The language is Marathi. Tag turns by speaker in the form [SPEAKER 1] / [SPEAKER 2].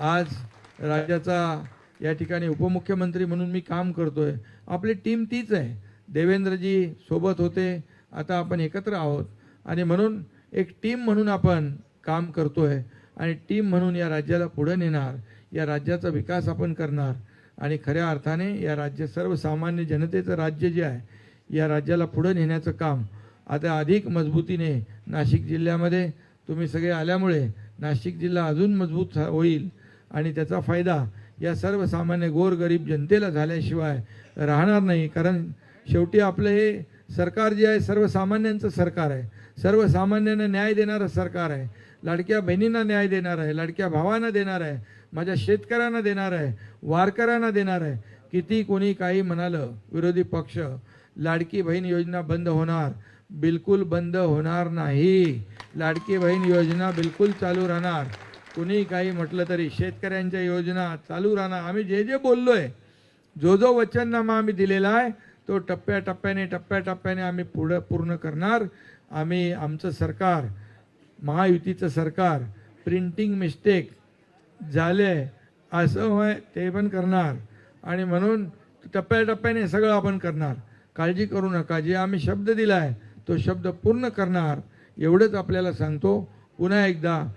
[SPEAKER 1] आज राज्याचा या ठिकाणी उपमुख्यमंत्री म्हणून मी काम करतो आहे आपली टीम तीच आहे. देवेंद्रजी सोबत होते. आता आपण एकत्र आहोत. आणि म्हणून एक टीम म्हणून आपण काम करतो आहे आणि टीम म्हणून या राज्याला पुढे नेणार. या राज्याचा विकास आपण करणार. आणि खऱ्या अर्थाने या राज्य सर्वसामान्य जनतेचं राज्य जे आहे या राज्याला पुढे नेण्याचं काम आता अधिक मजबूतीने नाशिक जिल्ह्यामध्ये तुम्ही सगळे आल्यामुळे नाशिक जिल्हा अजून मजबूत झा- होईल. आणि त्याचा फायदा या सर्वसामान्य गोरगरीब जनतेला झाल्याशिवाय राहणार नाही. कारण शेवटी आपलं हे सरकार जे आहे सर्वसामान्यांचं सरकार आहे. सर्वसामान्यांना न्याय देणारं सरकार आहे. लाडक्या बहिणींना न्याय देणार आहे लाडक्या भावांना देणार आहे माझ्या शेतकऱ्यांना देणार आहे वारकऱ्यांना देणार आहे. किती कोणी काही म्हणालं विरोधी पक्ष लाडकी बहीण योजना बंद होणार. बिलकुल बंद होणार नाही. लाडकी बहीण योजना बिलकुल चालू राहणार. कुणी काही म्हटलं तरी शेतकऱ्यांच्या योजना चालू राहणार. आम्ही जे जे बोललोय जो जो वचननामा आम्ही दिलेला आहे तो टप्प्याटप्प्याने टप्प्याटप्प्याने आम्ही पुढं पूर्ण करणार. आम्ही आमचं सरकार महायुतीचं सरकार प्रिंटिंग मिस्टेक झाले असं होय ते पण करणार. आणि म्हणून टप्प्याटप्प्याने सगळं आपण करणार. काळजी करू नका. जे आम्ही शब्द दिला आहे तो शब्द पूर्ण करणार. एवढंच आपल्याला सांगतो. पुन्हा एकदा